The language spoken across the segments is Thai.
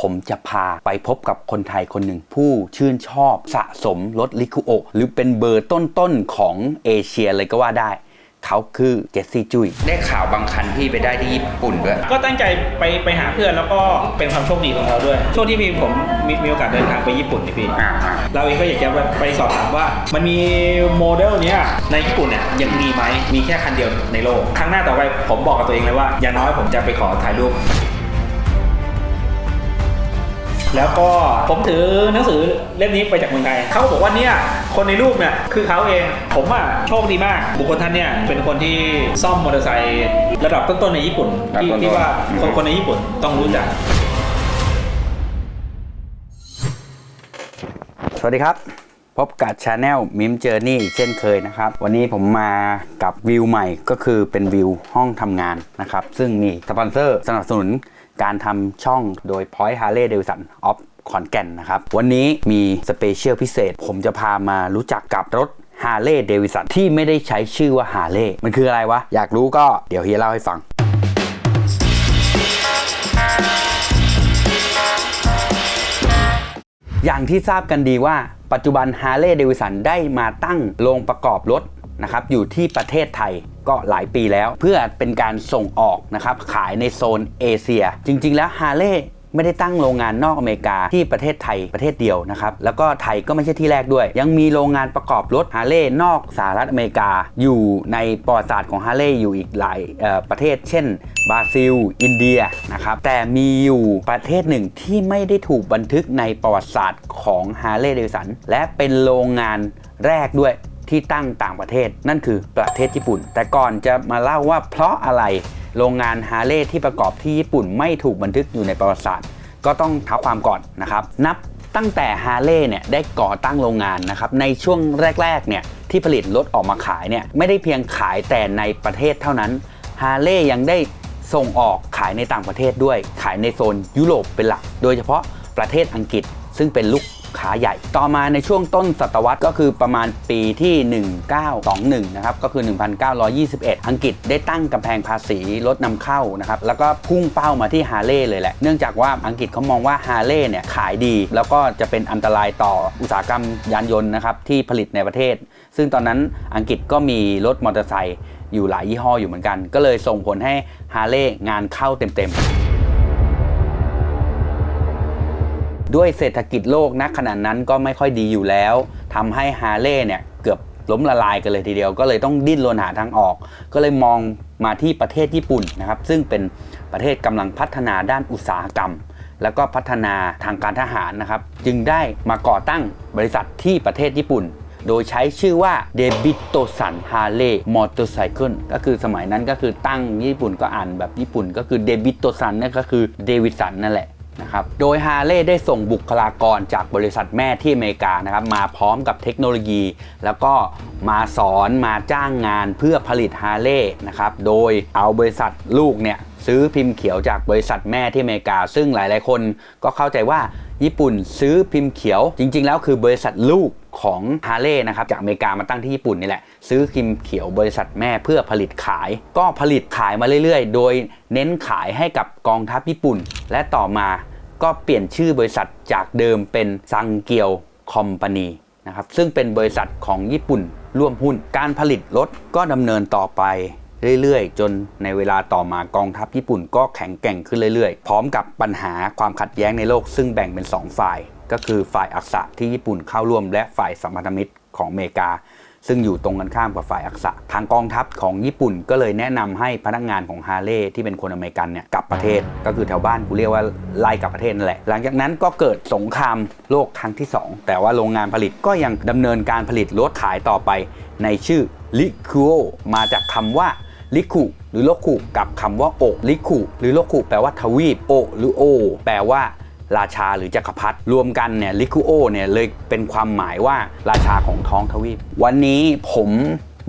ผมจะพาไปพบกับคนไทยคนหนึ่งผู้ชื่นชอบสะสมรถลิคุโอ หรือเป็นเบอร์ต้นๆของเอเชียเลยก็ว่าได้ เขาคือเจสซี่จุยได้ข่าวบางคันที่ไปได้ที่ญี่ปุ่นด้วย ก็ตั้งใจไปไปหาเพื่อนแล้วก็เป็นความโชคดีของเราด้วยช่วงที่มีผมมีมีโอกาสเดินทางไปญี่ปุ่นนี่พี่ อ่าอ่าเราเองก็อยากจะไปไปสอบถามว่า มันมีโมเดลเนี้ยในญี่ปุ่นเนี่ยยังมีไหมมีแค่คันเดียวในโลกครั้งหน้าต่อไปผมบอกกับตัวเองเลยว่าอย่างน้อยผมจะไปขอถ่ายรูป แล้วก็ผมถือหนังสือเล่มนี้ไปจากเมืองไทยเขาบอกว่าเนี่ยคนในรูปเนี่ยคือเขาเอง ผมอะโชคดีมาก บุคคลท่านเนี่ยเป็นคนที่ซ่อมมอเตอร์ไซค์ระดับต้นๆในญี่ปุ่นที่ระดับต้นๆที่ว่าอืม คนคนในญี่ปุ่นต้องรู้จัก สวัสดีครับ พบกับชาแนลมิมเจอร์นี่เช่นเคยนะครับ วันนี้ผมมากับวิวใหม่ก็คือเป็นวิวห้องทำงานนะครับ ซึ่งมีสปอนเซอร์สนับสนุน การทำช่องโดย Point Harley Davidson of ขอนแก่นนะครับ วันนี้มีสเปเชียลพิเศษ ผมจะพามารู้จักกับรถ Harley Davidson ที่ไม่ได้ใช้ชื่อว่า Harley มันคืออะไรวะ อยากรู้ก็เดี๋ยวเฮียเล่าให้ฟัง อย่างที่ทราบกันดีว่าปัจจุบัน Harley Davidson ได้มาตั้งโรงประกอบรถ นะครับอยู่ที่ประเทศไทยก็หลายปีแล้ว เพื่อเป็นการส่งออกนะครับขายในโซนเอเชีย จริง ๆ แล้ว Harley ไม่ได้ตั้งโรงงานนอกอเมริกาที่ประเทศไทยประเทศเดียวนะครับ แล้วก็ไทยก็ไม่ใช่ที่แรกด้วย ยังมีโรงงานประกอบรถฮาร์เลย์นอกสหรัฐอเมริกา อยู่ในประวัติศาสตร์ของฮาร์เลย์อยู่อีกหลายประเทศ เช่น บราซิล อินเดียนะครับแต่มีอยู่ประเทศหนึ่งที่ไม่ได้ถูกบันทึกในประวัติศาสตร์ของฮาร์เลย์เดวิสันและเป็นโรงงานแรกด้วย ที่ตั้งต่างประเทศ นั่นคือประเทศญี่ปุ่น แต่ก่อนจะมาเล่าว่าเพราะอะไรโรงงานฮาร์เลย์ที่ประกอบที่ญี่ปุ่นไม่ถูกบันทึกอยู่ในประวัติศาสตร์ ก็ต้องเท้าความก่อนนะครับ นับตั้งแต่ฮาร์เลย์เนี่ยได้ก่อตั้งโรงงานนะครับในช่วงแรกๆเนี่ยที่ผลิตรถออกมาขายเนี่ยไม่ได้เพียงขายแต่ในประเทศเท่านั้นฮาร์เลย์ยังได้ส่งออกขายในต่างประเทศด้วย ขายในโซนยุโรปเป็นหลัก โดยเฉพาะประเทศอังกฤษ ซึ่งเป็นลูก ค้าใหญ่ ต่อมาในช่วงต้นศตวรรษก็คือประมาณปีที่ 1921 นะครับ ก็คือ 1921 อังกฤษได้ตั้งกำแพงภาษีลดนำเข้านะครับ แล้วก็พุ่งเป้ามาที่ฮาร์เลย์เลยแหละ เนื่องจากว่าอังกฤษเขามองว่าฮาร์เลย์เนี่ยขายดี แล้วก็จะเป็นอันตรายต่ออุตสาหกรรมยานยนต์นะครับที่ผลิตในประเทศ ซึ่งตอนนั้นอังกฤษก็มีรถมอเตอร์ไซค์อยู่หลายยี่ห้ออยู่เหมือนกัน ก็เลยส่งผลให้ฮาร์เลย์งานเข้าเต็มๆ ด้วยเศรษฐกิจโลกณขณะนั้นก็ไม่ค่อยดีอยู่แล้วทำให้ฮาร์เลย์เนี่ยเกือบล้มละลายกันเลยทีเดียว ก็เลยต้องดิ้นรนหาทางออก ก็เลยมองมาที่ประเทศญี่ปุ่นนะครับ ซึ่งเป็นประเทศกำลังพัฒนาด้านอุตสาหกรรม แล้วก็พัฒนาทางการทหารนะครับ จึงได้มาก่อตั้งบริษัทที่ประเทศญี่ปุ่น โดยใช้ชื่อว่าเดบิโตสันฮาร์เลย์มอเตอร์ไซค์ก็คือสมัยนั้นก็คือตั้งญี่ปุ่นก็อ่านแบบญี่ปุ่น ก็คือเดบิโตสันนั่นก็คือเดวิสันนั่นแหละ นะครับ โดยฮาร์เลได้ส่งบุคลากรจากบริษัทแม่ที่อเมริกานะครับมาพร้อมกับเทคโนโลยี แล้วก็มาสอนมาจ้างงานเพื่อผลิตฮาร์เลนะครับ โดยเอาบริษัทลูกเนี่ยซื้อพิมพ์เขียวจากบริษัทแม่ที่อเมริกา ซึ่งหลาย ๆ คนก็เข้าใจว่าญี่ปุ่นซื้อพิมพ์เขียวจริง ๆ แล้วคือบริษัทลูก ของฮาร์เลย์นะครับจากอเมริกามาตั้งที่ญี่ปุ่นนี่แหละ ซื้อพิมเขียวบริษัทแม่เพื่อผลิตขาย ก็ผลิตขายมาเรื่อยๆ โดยเน้นขายให้กับกองทัพญี่ปุ่น และต่อมาก็เปลี่ยนชื่อบริษัทจากเดิมเป็นซังเกียวคอมพานีนะครับซึ่งเป็นบริษัทของญี่ปุ่นร่วมหุ้น การผลิตรถก็ดำเนินต่อไปเรื่อยๆ จนในเวลาต่อมากองทัพญี่ปุ่นก็แข็งแกร่งขึ้นเรื่อยๆ พร้อมกับปัญหาความขัดแย้งในโลกซึ่งแบ่งเป็น 2 ฝ่าย ก็คือฝ่ายอักษะที่ญี่ปุ่นเข้าร่วม และฝ่ายสัมพันธมิตรของอเมริกา ซึ่งอยู่ตรงกันข้ามกับฝ่ายอักษะทางกองทัพของญี่ปุ่นก็เลยแนะนำให้พนักงานของฮาร์เลย์ที่เป็นคนอเมริกันเนี่ยกลับประเทศ ก็คือแถวบ้านกูเรียกว่าไล่กลับประเทศนั่นแหละ หลังจากนั้นก็เกิดสงครามโลกครั้งที่ 2 แต่ว่าโรงงานผลิตก็ยังดำเนินการผลิตรถขายต่อไปในชื่อลิคูโอมาจากคำว่าลิคุหรือโลคุกับคำว่าโอลิคุหรือโลคุแปลว่าทวีปโอหรือโอ แปลว่า ราชาหรือจักรพรรดิรวมกันเนี่ยลิคุโอเนี่ยเลยเป็นความหมายว่าราชาของท้องทวีป วันนี้ผม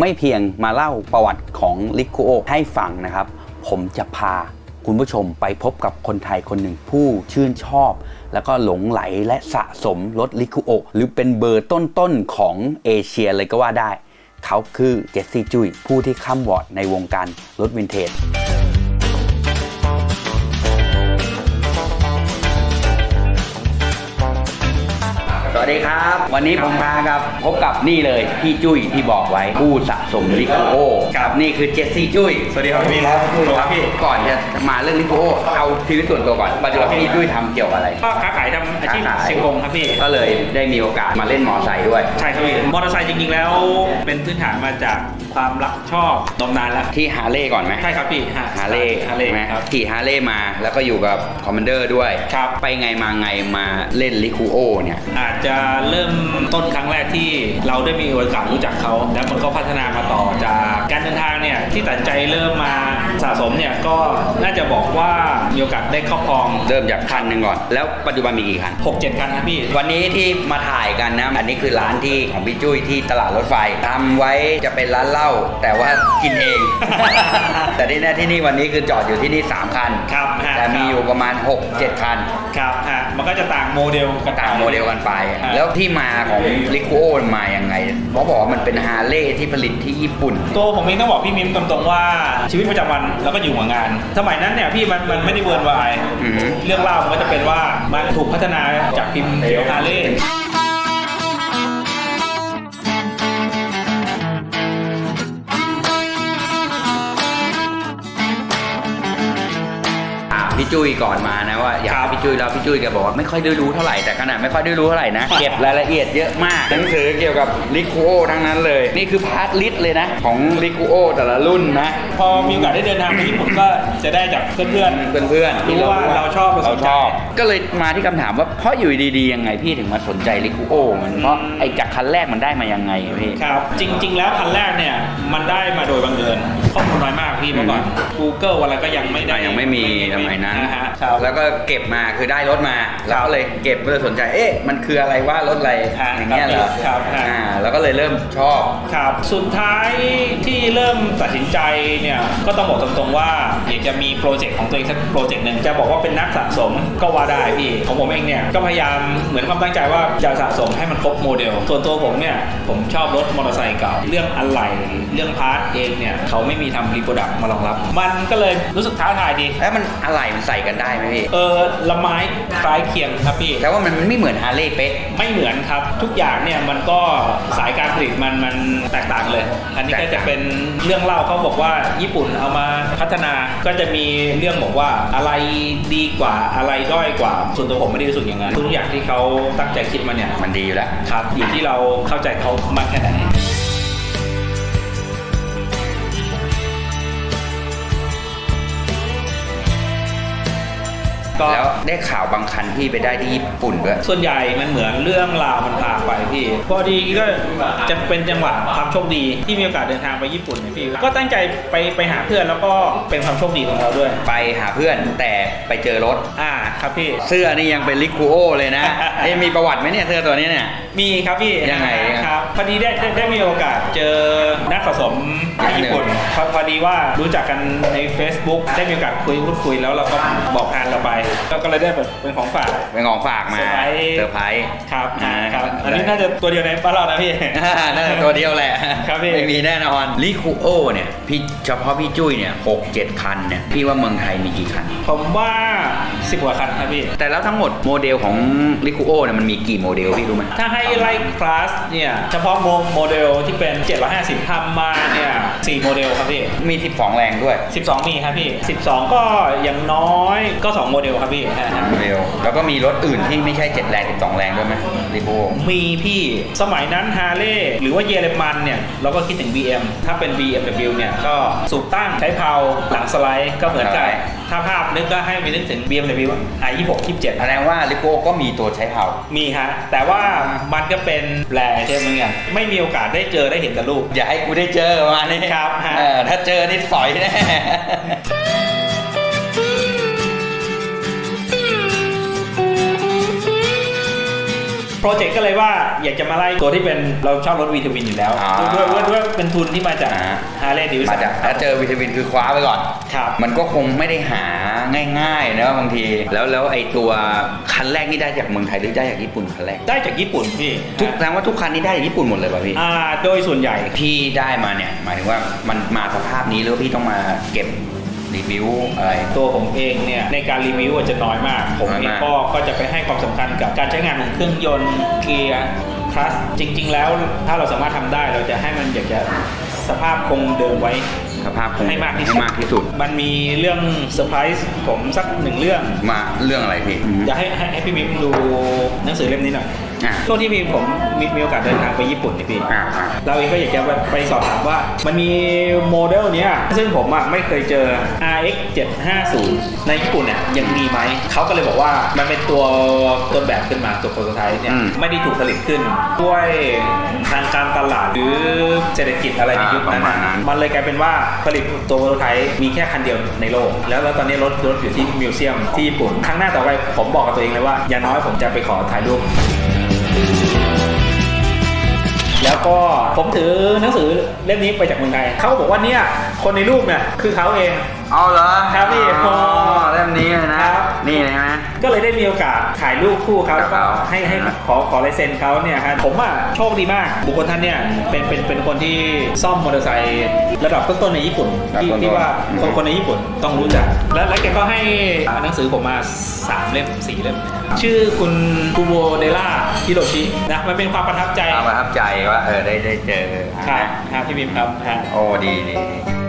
ไม่เพียงมาเล่าประวัติของลิคุโอให้ฟังนะครับ ผมจะพาคุณผู้ชมไปพบกับคนไทยคนหนึ่งผู้ชื่นชอบ แล้วก็หลงไหลและสะสมรถลิคุโอหรือเป็นเบอร์ต้นๆของเอเชียเลยก็ว่าได้ เขาคือเจสซี่จุยผู้ที่ข้ามวอร์ดในวงการรถวินเทจ วัสดีครับ วันนี้ผมพาครับพบกับนี่เลยพี่จุ้ยที่บอกไว้ผู้สะสมลิโกโอครับนี่คือเจสซี่จุ้ยสวัสดีครับพี่ครับสวัสดีครับพี่ก่อนจะมาเรื่องลิโกโอเอาชีวิตส่วนตัวก่อนปัจจุบันพี่จุ้ยทำเกี่ยวกับอะไรก็ค้าขายทำอาชีพค้าขายเชียงกงครับพี่ ก็เลยได้มีโอกาสมาเล่นมอไซค์ด้วย ใช่ครับพี่ มอเตอร์ไซค์จริงๆแล้ว เป็นพื้นฐานมาจากความรักชอบนมนานแล้ว ที่ฮาร์เลย์ก่อนไหมใช่ครับพี่ฮาร์เลย์ฮาร์เลย์ใช่ไหมครับขี่ฮาร์เลย์มาแล้วก็อยู่กับคอมมานเดอร์ด้วย ครับ ไปไงมาไงมาเล่นลิคูโอเนี่ย อาจจะเริ่มต้นครั้งแรกที่เราได้มีโอกาสรู้จักเขา แล้วมันก็พัฒนามาต่อจากการเดินทางเนี่ยที่ตัดใจเริ่มมาสะสมเนี่ยก็น่าจะบอกว่ามีโอกาสได้ครอบครองเริ่มจากคันหนึ่งก่อน แล้วปัจจุบันมีกี่คัน6-7คันครับพี่ วันนี้ที่มาถ่ายกันนะ อันนี้คือร้านที่ของพี่จุ้ยที่ตลาดรถไฟทำไว้จะเป็นร้านเหล้าแต่ว่ากินเอง แต่ที่แน่ที่นี่วันนี้คือจอดอยู่ที่นี่ 3 คัน ครับฮะแต่มีอยู่ประมาณ 6-7 คัน ครับฮะมันก็จะต่างโมเดลกันต่างโมเดลกันไปฮะแล้วที่มาของลิคูโอมายังไงเพราะบอกว่ามันเป็นฮาร์เลย์ที่ผลิตที่ญี่ปุ่น ตัวผมเองต้องบอกพี่มิมตรงๆว่าชีวิตประจำวันแล้วก็อยู่กับงาน สมัยนั้นเนี่ยพี่มันมันไม่ได้เวิร์นวายอือฮึเรื่องเล่ามันก็จะเป็นว่ามันถูกพัฒนาจากพิมพ์เขียวฮาร์เล พี่จุ้ยก่อนมานะว่าอยากให้พี่จุ้ยแล้วพี่จุ้ยแกบอกว่าไม่ค่อยได้รู้เท่าไหร่แต่ขนาดไม่ค่อยได้รู้เท่าไหร่นะ เก็บรายละเอียดเยอะมากหนังสือเกี่ยวกับลิคูโอทั้งนั้นเลย นี่คือพาร์ทลิสต์เลยนะ ของลิคูโอแต่ละรุ่นนะ พอมีโอกาสได้เดินทางไปญี่ปุ่นก็จะได้จากเพื่อนเพื่อนๆที่รู้ว่าเราชอบเราสเรานใจชอบ ก็เลยมาที่คำถามว่าเพราะอยู่ดีๆยังไงพี่ถึงมาสนใจลิคูโอมันเพราะไอ้จากคันแรกมันได้มายังไงอะพี่ๆครับจริง ๆ แล้วคันแรกเนี่ยมันได้มาโดยบังเอิญ ข้อมูลน้อยมากพี่เมื่อก่อน Google อะไรก็ยังไม่ได้ยังไม่มีสมัยนั้นะฮะครับ แล้วก็เก็บมาคือได้รถมาแล้วก็เลยเก็บก็เลยสนใจ เอ๊ะ มันคืออะไรว่ารถอะไรครับอย่างเงี้ยเหรอครับครับ อ่าแล้วก็เลยเริ่มชอบ ครับ สุดท้ายที่เริ่มตัดสินใจเนี่ย ก็ต้องบอกตรงๆว่าอยากจะมีโปรเจกต์ของตัวเองสักโปรเจกต์หนึ่งจะบอกว่าเป็นนักสะสมก็ว่าได้พี่ ของผมเองเนี่ย ก็พยายามเหมือนความตั้งใจว่าจะสะสมให้มันครบโมเดล ส่วนตัวผมเนี่ย ผมชอบรถมอเตอร์ไซค์เก่า เรื่องอะไหล่ เรื่องพาร์ทเองเนี่ยเขาไม่มีทำรีโปรดักต์มารองรับ มันก็เลยรู้สึกท้าทายดี แล้วมันอะไรมันใส่กันได้ไหมพี่เออละไม้คล้ายเคียงครับพี่ แต่ว่ามันไม่เหมือนฮาร์เลย์เป๊ะไม่เหมือนครับ ทุกอย่างเนี่ยมันก็สายการผลิตมันมันแตกต่างเลย อันนี้ก็จะเป็นเรื่องเล่าเขาบอกว่าญี่ปุ่นเอามาพัฒนาก็จะมีเรื่องบอกว่าอะไรดีกว่าอะไรด้อยกว่า ส่วนตัวผมไม่ได้รู้สึกอย่างนั้นทุกอย่างที่เขาตั้งใจคิดมาเนี่ยมันดีอยู่แล้วครับ อยู่ที่เราเข้าใจเขามากแค่ไหน ก็แล้วได้ข่าวบางคันที่ไปได้ที่ญี่ปุ่นด้วย ส่วนใหญ่มันเหมือนเรื่องราวมันพาไปพี่พอดีก็จะเป็นจังหวะความโชคดีที่มีโอกาสเดินทางไปญี่ปุ่นเนี่ยพี่ก็ตั้งใจไปไปหาเพื่อนแล้วก็เป็นความโชคดีของเราด้วย ไปหาเพื่อนแต่ไปเจอรถอ่าครับพี่เสื้อนี่ยังเป็นลิคูโอเลยนะเอ๊ะมีประวัติไหมเนี่ยเสื้อตัวนี้เนี่ย มีครับพี่ยังไงครับพอดีได้ได้ได้มีโอกาสเจอนักผสมที่ญี่ปุ่นพอพอดีว่ารู้จักกันใน Facebook ได้มีโอกาสคุยพูดคุยแล้วเราก็บอกงานเราไปก็ก็เลยได้แบบเป็นของฝาก เป็นของฝากมาเซอร์ไพรส์ เซอร์ไพรส์ ครับอ่าครับ อันนี้น่าจะตัวเดียวในบ้านเรานะพี่ น่าจะตัวเดียวแหละครับพี่ ไม่มีแน่นอนลิคูโอเนี่ยพี่เฉพาะพี่จุ้ยเนี่ยหกเจ็ดคันเนี่ยพี่ว่าเมืองไทยมีกี่คัน ผมว่า สิบกว่าคันครับพี่ แต่แล้วทั้งหมดโมเดลของลิคูโอเนี่ยมันมีกี่โมเดลพี่รู้ไหมถ้าให้ไล่คลาสเนี่ย เฉพาะโมโมเดลที่เป็น 750ทำมาเนี่ย4โมเดลครับพี่ มี 12 แรงด้วย 12 มีครับพี่ 12 ก็อย่างน้อยก็ 2 โมเดลครับพี่ฮะโมเดลแล้วก็มีรถอื่นที่ไม่ใช่ 7 แรง 12 แรงด้วยไหมลิคูโอมีพี่สมัยนั้นฮาร์เลย์หรือว่าเยอรมันเนี่ยเราก็คิดถึง BM ถ้าเป็น BMW เนี่ยก็สูบตั้งใช้เพาหลังสไลด์ก็เหมือนกัน ถ้าภาพนึกก็ให้ไปนึกถึง BMW i26 27แสดงว่าลิคูโอก็มีตัวใช้เผามีฮะ แต่ว่ามันก็เป็นแรใช่ไหมเงี้ยไม่มีโอกาสได้เจอได้เห็นแต่รูปอย่าให้กูได้เจอประมาณนี้ครับฮะเออถ้าเจอนี่สอยแน่ โปรเจกต์ก็เลยว่าอยากจะมาไล่ตัวที่เป็นเราชอบรถวีทวินอยู่แล้วอ่า ด้วยด้วยด้วยเป็นทุนที่มาจากอ่าฮาร์เลย์ดิวมาจากถ้าเจอวิตามินคือคว้าไปก่อน ครับมันก็คงไม่ได้หาง่ายๆนะบางที แล้วแล้วไอ้ตัวคันแรกนี่ได้จากเมืองไทยหรือได้จากญี่ปุ่นคันแรก ได้จากญี่ปุ่นพี่ทุกแสดงว่าทุกคันนี้ได้จากญี่ปุ่นหมดเลยป่ะพี่ อ่าโดยส่วนใหญ่ พี่ได้มาเนี่ยหมายถึงว่ามันมาสภาพนี้หรือว่าพี่ต้องมาเก็บ รีวิวอะไร ตัวผมเองเนี่ยในการรีวิวอาจจะน้อยมาก ผมน้อยเองมาก ก็ก็จะไปให้ความสำคัญกับการใช้งานของเครื่องยนต์เกียร์คลัสจริง ๆ แล้วถ้าเราสามารถทำได้เราจะให้มันอยากจะสภาพคงเดิมไว้ สภาพคงให้มากที่สุด ให้มากที่สุด มันมีเรื่องเซอร์ไพรส์ผมสักหนึ่งเรื่อง มาเรื่องอะไรพี่ อยากให้ให้ให้พี่มิ้มดูหนังสือเล่มนี้หน่อย อ่าช่วงที่พี่ผมมีมีโอกาสเดินทางไปญี่ปุ่นนี่พี่ อ่าอ่า เราเองก็อยากจะไปไปสอบถามว่า มันมีโมเดลเนี้ย ซึ่งผมอะไม่เคยเจอ RX 750ในญี่ปุ่นเนี่ยยังมีไหม เขาก็เลยบอกว่ามันเป็นตัวต้นแบบขึ้นมาตัวโปรโตไทป์เนี่ย อืมไม่ได้ถูกผลิตขึ้น ด้วยทางการตลาดหรือเศรษฐกิจอะไรในยุคนั้นอ่าประมาณนั้นะนมันเลยกลายเป็นว่าผลิตตัวโปรโตไทป์มีแค่คันเดียวในโลก แล้วแล้วตอนนี้รถรถอยู่ที่มิวเซียมที่ญี่ปุ่น ครั้งหน้าต่อไปผมบอกกับตัวเองเลยว่า อย่างน้อยผมจะไปขอถ่ายรูป แล้วก็ผมถือหนังสือเล่มนี้ไปจากเมืองไทยเขาบอกว่าเนี่ยคนในรูปเนี่ยคือเขาเอง เอาเหรอครับพี่อ๋อเล่มนี้เลยนะครับ นี่ใช่ไหม ก็เลยได้มีโอกาสถ่ายรูปคู่เขาแล้วก็ครับให้ให้ครับขอขอลายเซ็นเขาเนี่ยครับผมอะโชคดีมากบุคคลท่านเนี่ยเป็นเป็นเป็นคนที่ซ่อมมอเตอร์ไซค์ระดับต้นๆในญี่ปุ่นที่ที่ว่าคนคนในญี่ปุ่นต้องรู้จัก แล้วแล้วแกก็ให้หนังสือผมมาสามเล่มสี่เล่ม ชื่อคุณกูโบเดล่าฮิโรชินะมันเป็นความประทับใจความประทับใจว่าเออได้ได้เจอครับครับพี่บิมครับฮะ โอ้ดีดีที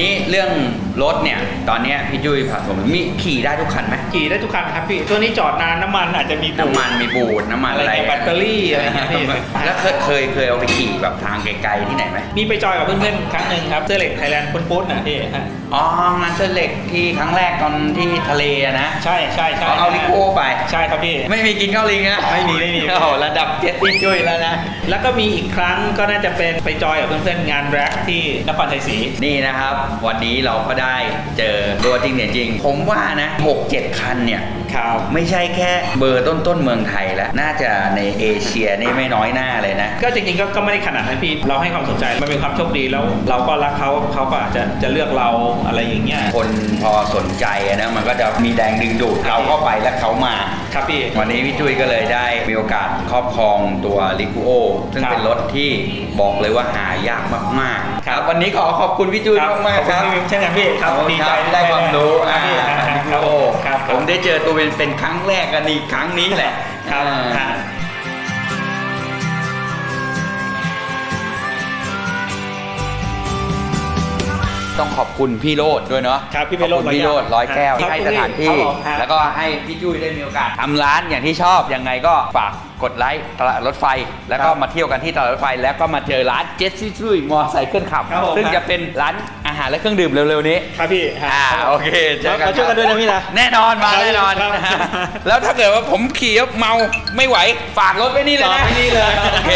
นี้เรื่อง รถเนี่ย ตอนเนี้ยพี่จุ้ยผัดผมมีขี่ได้ทุกคันไหมขี่ได้ทุกคันครับพี่ตัวนี้จอดนานน้ำมันอาจจะมีน้ำมันมีบูดน้ำมันอะอะไรไรแบตเตอรี่อะไรอย่างเงี้ยพี่แล้วเคยเคยเคยเอาไปขี่แบบทางไกลๆที่ไหนไหมมีไปจอยกับเพื่อนๆครั้งหนึ่งครับเสื้อเหล็กไทยแลนด์ปุ้นปุ้นนะพี่ฮะอ๋องานเส้นเหล็กที่ครั้งแรกตอนที่ทะเลอะนะใช่ใช่ใช่เอาเอาลิโก้ไปใช่ครับพี่ไม่มีกินข้าวลิงนะไม่มีไม่มีโอ้โหระดับเจ็ดพี่จุ้ยแล้วนะแล้วก็มีอีกครั้งก็น่าจะเป็นไปจอยกับเพื่อนๆงานแร็กที่นครชัยศรีนี่นะครับ วันนี้เราก็ได้เจอตัวจริงเนี่ยจริง ผมว่านะ 6 7 คันเนี่ยครับไม่ใช่แค่เบอร์ต้นๆเมืองไทยแล้ว น่าจะในเอเชียนี่ไม่น้อยหน้าเลยนะ ก็จริงๆก็ก็ไม่ได้ขนาดนั้นพี่ เราให้ความสนใจ มันเป็นความโชคดีแล้ว เราก็รักเขาเขาก็อาจจะจะเลือกเราอะไรอย่างเงี้ย คนพอสนใจอะนะมันก็จะมีแรงดึงดูดเราเข้าไปแล้วเขามา ครับพี่ วันนี้พี่จุ้ยก็เลยได้มีโอกาสครอบครองตัวลิคูโอซึ่งครับเป็นรถที่บอกเลยว่าหายากมากๆครับวันนี้ขอขอบคุณพี่จุ้ยมากๆครับ ขอบคุณพี่วิมเช่นกันพี่ครับขอบคุณดีคใจรับได้ความรู้คอ่าบพี่ลิครัคูบโอครับผมได้เจอตัวเป็นเป็นครั้งแรกกันอีกครั้งนี้แหละครับอ่าฮะต้องขอบคุณพี่โรดด้วยเนาะครับพี่พี่โรจน์ขอบคุณพี่โรดร้อยแก้วครับที่ให้สถานครัที่บผมครับแล้วก็ให้พี่จุ้ยได้มีโอกาสทำร้านอย่างที่ชอบยังไงก็ฝากกดไลค์ตลาดรถไฟ แล้วก็มาเที่ยวกันที่ตลาดรถไฟ แล้วก็มาเจอร้านเจสซี่จุ้ยมอไซค์เครื่องขับครับผมซึ่งจะเป็นร้านอา หารและเครื่องดื่มเร็วๆนี้ ครับพี่ฮะอ่าโอเคเจอกันมาช่วยกันด้วยนะพี่นะ แน่นอนมาครับแน่นอนครับแล้วถ้าเกิดว่าผมขี่แล้วเมาไม่ไหวฝากรถไว้นี่เลยจอดนะไว้นี่เลยโอเค